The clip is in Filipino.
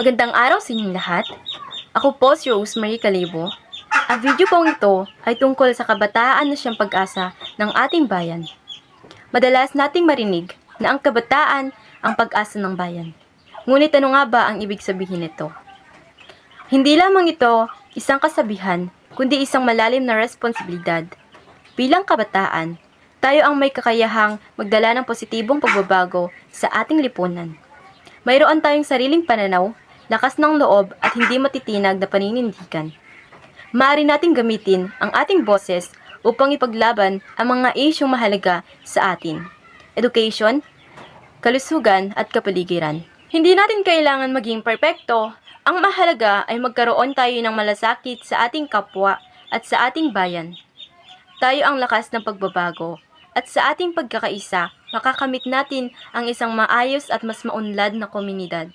Magandang araw sa inyong lahat. Ako po si Rosemary Calibo. Ang video pong ito ay tungkol sa kabataan na siyang pag-asa ng ating bayan. Madalas nating marinig na ang kabataan ang pag-asa ng bayan. Ngunit ano nga ba ang ibig sabihin nito? Hindi lamang ito isang kasabihan, kundi isang malalim na responsibilidad. Bilang kabataan, tayo ang may kakayahang magdala ng positibong pagbabago sa ating lipunan. Mayroon tayong sariling pananaw, lakas ng loob at hindi matitinag na paninindigan. Maaari nating gamitin ang ating boses upang ipaglaban ang mga isyong mahalaga sa atin. Education, kalusugan at kapaligiran. Hindi natin kailangan maging perpekto. Ang mahalaga ay magkaroon tayo ng malasakit sa ating kapwa at sa ating bayan. Tayo ang lakas ng pagbabago at sa ating pagkakaisa, makakamit natin ang isang maayos at mas maunlad na komunidad.